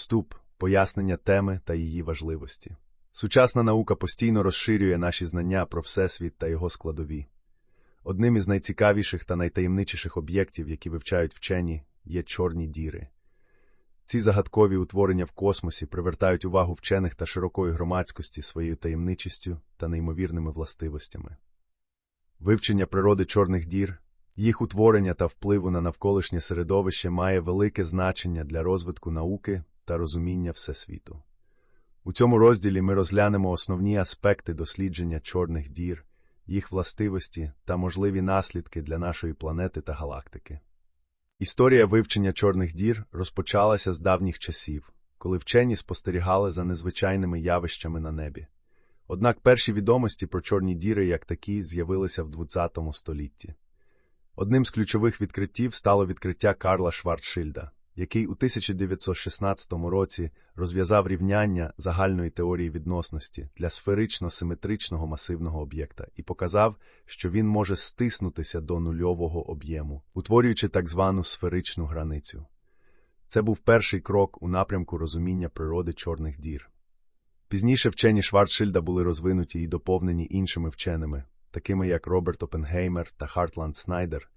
Вступ, пояснення теми та її важливості. Сучасна наука постійно розширює наші знання про Всесвіт та його складові. Одним із найцікавіших та найтаємничіших об'єктів, які вивчають вчені, є чорні діри. Ці загадкові утворення в космосі привертають увагу вчених та широкої громадськості своєю таємничістю та неймовірними властивостями. Вивчення природи чорних дір, їх утворення та впливу на навколишнє середовище має велике значення для розвитку науки та розуміння Всесвіту. У цьому розділі ми розглянемо основні аспекти дослідження чорних дір, їх властивості та можливі наслідки для нашої планети та галактики. Історія вивчення чорних дір розпочалася з давніх часів, коли вчені спостерігали за незвичайними явищами на небі. Однак перші відомості про чорні діри як такі з'явилися в ХХ столітті. Одним з ключових відкриттів стало відкриття Карла Шварцшильда, який у 1916 році розв'язав рівняння загальної теорії відносності для сферично-симетричного масивного об'єкта і показав, що він може стиснутися до нульового об'єму, утворюючи так звану сферичну границю. Це був перший крок у напрямку розуміння природи чорних дір. Пізніше вчені Шварцшильда були розвинуті і доповнені іншими вченими, такими як Роберт Опенгеймер та Хартланд Снайдер,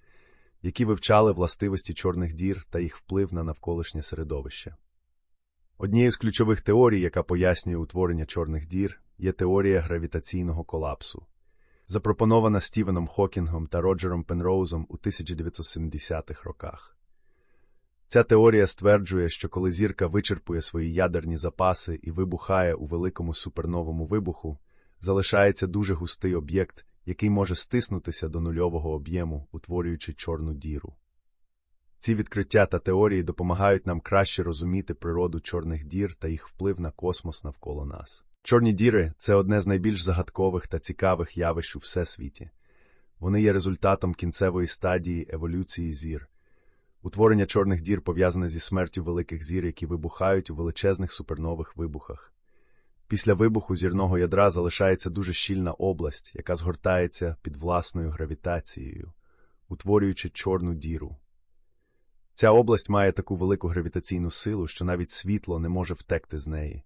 які вивчали властивості чорних дір та їх вплив на навколишнє середовище. Однією з ключових теорій, яка пояснює утворення чорних дір, є теорія гравітаційного колапсу, запропонована Стівеном Хокінгом та Роджером Пенроузом у 1970-х роках. Ця теорія стверджує, що коли зірка вичерпує свої ядерні запаси і вибухає у великому суперновому вибуху, залишається дуже густий об'єкт, який може стиснутися до нульового об'єму, утворюючи чорну діру. Ці відкриття та теорії допомагають нам краще розуміти природу чорних дір та їх вплив на космос навколо нас. Чорні діри це одне з найбільш загадкових та цікавих явищ у всесвіті. Вони є результатом кінцевої стадії еволюції зір. Утворення чорних дір пов'язане зі смертю великих зір, які вибухають у величезних супернових вибухах. Після вибуху зірного ядра залишається дуже щільна область, яка згортається під власною гравітацією, утворюючи чорну діру. Ця область має таку велику гравітаційну силу, що навіть світло не може втекти з неї,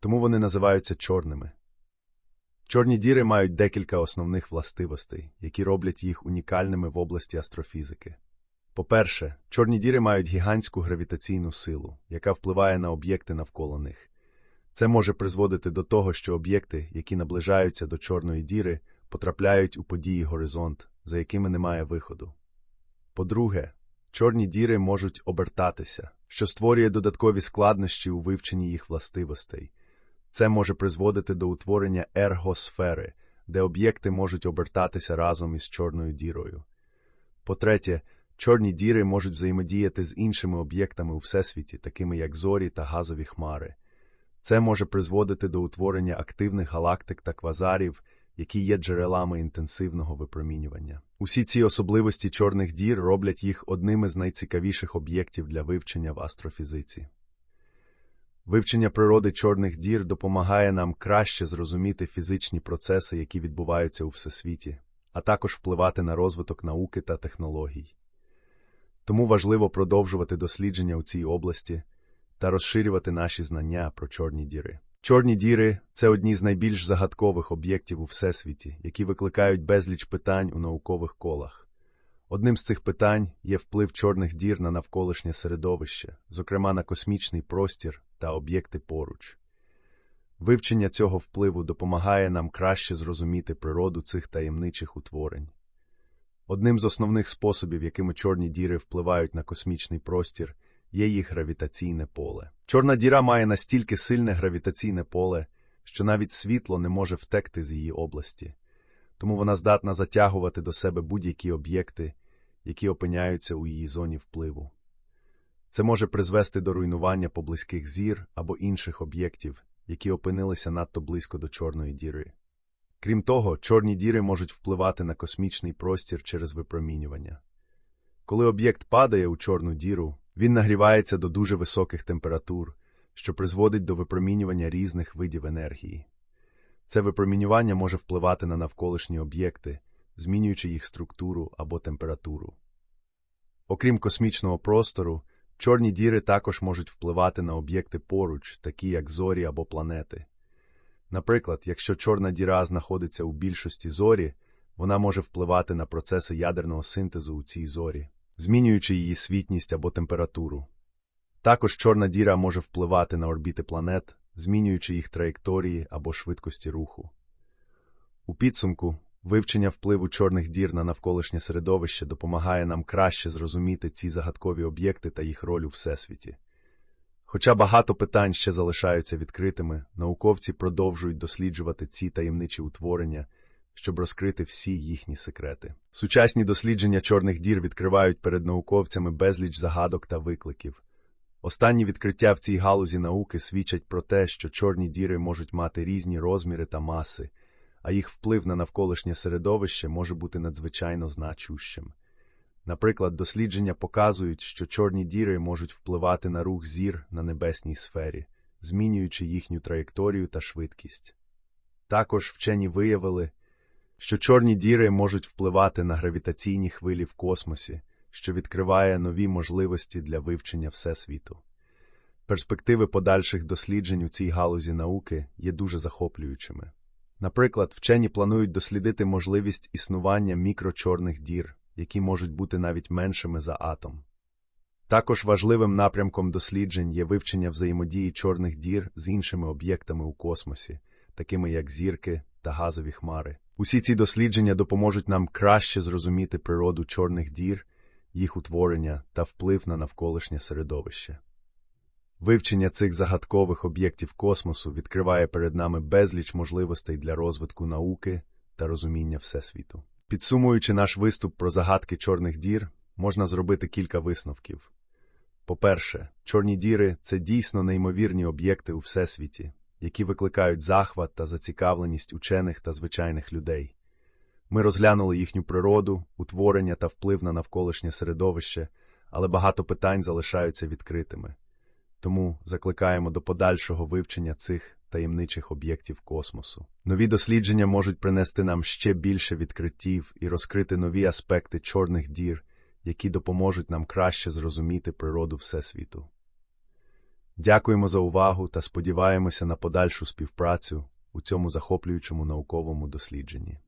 тому вони називаються чорними. Чорні діри мають декілька основних властивостей, які роблять їх унікальними в області астрофізики. По-перше, чорні діри мають гігантську гравітаційну силу, яка впливає на об'єкти навколо них. Це може призводити до того, що об'єкти, які наближаються до чорної діри, потрапляють у події горизонт, за якими немає виходу. По-друге, чорні діри можуть обертатися, що створює додаткові складнощі у вивченні їх властивостей. Це може призводити до утворення ергосфери, де об'єкти можуть обертатися разом із чорною дірою. По-третє, чорні діри можуть взаємодіяти з іншими об'єктами у всесвіті, такими як зорі та газові хмари. Це може призводити до утворення активних галактик та квазарів, які є джерелами інтенсивного випромінювання. Усі ці особливості чорних дір роблять їх одними з найцікавіших об'єктів для вивчення в астрофізиці. Вивчення природи чорних дір допомагає нам краще зрозуміти фізичні процеси, які відбуваються у всесвіті, а також впливати на розвиток науки та технологій. Тому важливо продовжувати дослідження у цій області та розширювати наші знання про чорні діри. Чорні діри це одні з найбільш загадкових об'єктів у всесвіті, які викликають безліч питань у наукових колах. Одним з цих питань є вплив чорних дір на навколишнє середовище, зокрема на космічний простір та об'єкти поруч. Вивчення цього впливу допомагає нам краще зрозуміти природу цих таємничих утворень. Одним з основних способів, якими чорні діри впливають на космічний простір, є їх гравітаційне поле. Чорна діра має настільки сильне гравітаційне поле, що навіть світло не може втекти з її області, тому вона здатна затягувати до себе будь-які об'єкти, які опиняються у її зоні впливу. Це може призвести до руйнування поблизьких зір або інших об'єктів, які опинилися надто близько до чорної діри. Крім того, чорні діри можуть впливати на космічний простір через випромінювання. Коли об'єкт падає у чорну діру, він нагрівається до дуже високих температур, що призводить до випромінювання різних видів енергії. Це випромінювання може впливати на навколишні об'єкти, змінюючи їх структуру або температуру. Окрім космічного простору, чорні діри також можуть впливати на об'єкти поруч, такі як зорі або планети. Наприклад, якщо чорна діра знаходиться у більшості зорі, вона може впливати на процеси ядерного синтезу у цій зорі, змінюючи її світність або температуру. Також чорна діра може впливати на орбіти планет, змінюючи їх траєкторії або швидкості руху. У підсумку, вивчення впливу чорних дір на навколишнє середовище допомагає нам краще зрозуміти ці загадкові об'єкти та їх роль у всесвіті. Хоча багато питань ще залишаються відкритими, науковці продовжують досліджувати ці таємничі утворення, щоб розкрити всі їхні секрети. Сучасні дослідження чорних дір відкривають перед науковцями безліч загадок та викликів. Останні відкриття в цій галузі науки свідчать про те, що чорні діри можуть мати різні розміри та маси, а їх вплив на навколишнє середовище може бути надзвичайно значущим. Наприклад, дослідження показують, що чорні діри можуть впливати на рух зір на небесній сфері, змінюючи їхню траєкторію та швидкість. Також вчені виявили, що чорні діри можуть впливати на гравітаційні хвилі в космосі, що відкриває нові можливості для вивчення Всесвіту. Перспективи подальших досліджень у цій галузі науки є дуже захоплюючими. Наприклад, вчені планують дослідити можливість існування мікрочорних дір, які можуть бути навіть меншими за атом. Також важливим напрямком досліджень є вивчення взаємодії чорних дір з іншими об'єктами у космосі, такими як зірки та газові хмари. Усі ці дослідження допоможуть нам краще зрозуміти природу чорних дір, їх утворення та вплив на навколишнє середовище. Вивчення цих загадкових об'єктів космосу відкриває перед нами безліч можливостей для розвитку науки та розуміння Всесвіту. Підсумуючи наш виступ про загадки чорних дір, можна зробити кілька висновків. По-перше, чорні діри це дійсно неймовірні об'єкти у Всесвіті, які викликають захват та зацікавленість учених та звичайних людей. Ми розглянули їхню природу, утворення та вплив на навколишнє середовище, але багато питань залишаються відкритими. Тому закликаємо до подальшого вивчення цих таємничих об'єктів космосу. Нові дослідження можуть принести нам ще більше відкриттів і розкрити нові аспекти чорних дір, які допоможуть нам краще зрозуміти природу Всесвіту. Дякуємо за увагу та сподіваємося на подальшу співпрацю у цьому захоплюючому науковому дослідженні.